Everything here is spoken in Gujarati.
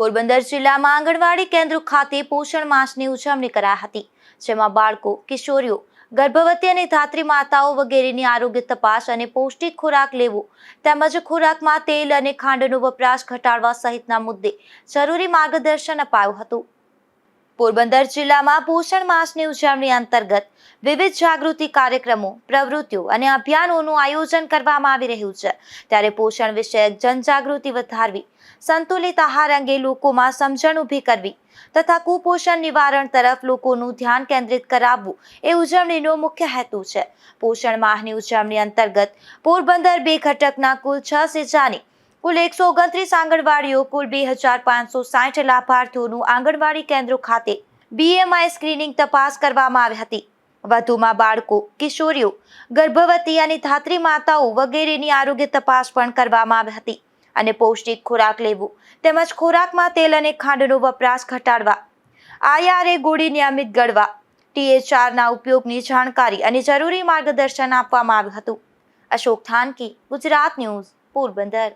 પોરબંદર જિલ્લામાં આંગણવાડી કેન્દ્રો ખાતે પોષણ માસની ઉજવણી કરાઈ હતી, જેમાં બાળકો, કિશોરીઓ, ગર્ભવતી અને ધાત્રી માતાઓ વગેરેની આરોગ્ય તપાસ અને પૌષ્ટિક ખોરાક લેવો તેમજ ખોરાકમાં તેલ અને ખાંડનો વપરાશ ઘટાડવા સહિતના મુદ્દે જરૂરી માર્ગદર્શન અપાયું હતું. પોરબંદર જિલ્લામાં પોષણ માસની ઉજવણી અંતર્ગત વિવિધ જાગૃતિ કાર્યક્રમો, પ્રવૃત્તિઓ અને અભિયાનોનું આયોજન કરવામાં આવી રહ્યું છે. ત્યારે પોષણ વિષયક જનજાગૃતિ વધારવી, સંતુલિત આહાર અંગે લોકોમાં સમજણ ઊભી કરવી તથા કુપોષણ નિવારણ તરફ લોકોનું ધ્યાન કેન્દ્રિત કરાવવું એ ઉજવણીનો મુખ્ય હેતુ છે. પોષણ માહની ઉજવણી અંતર્ગત પોરબંદર બે ઘટકના કુલ છ સેજાની કુલ એકસો ઓગણત્રીસ આંગણવાડીઓ, કુલ બે હજાર પાંચસો સાઠ લાભાર્થીઓનું આંગણવાડી કેન્દ્રો ખાતે બીએમઆઈ સ્ક્રીનિંગ તપાસ કરવામાં આવી હતી. વધુમાં બાળકો, કિશોરીઓ, ગર્ભવતી અને ધાત્રી માતાઓ વગેરેની આરોગ્ય તપાસ પણ કરવામાં આવી હતી અને પૌષ્ટિક ખોરાક લેવું તેમજ ખોરાકમાં તેલ અને ખાંડનો વપરાશ ઘટાડવા આઈઆરએ ગોળી નિયમિત ગળવા ટીએચઆરના ઉપયોગની જાણકારી અને જરૂરી માર્ગદર્શન આપવામાં આવ્યું હતું. અશોક થાનકી, ગુજરાત ન્યૂઝ, પોરબંદર.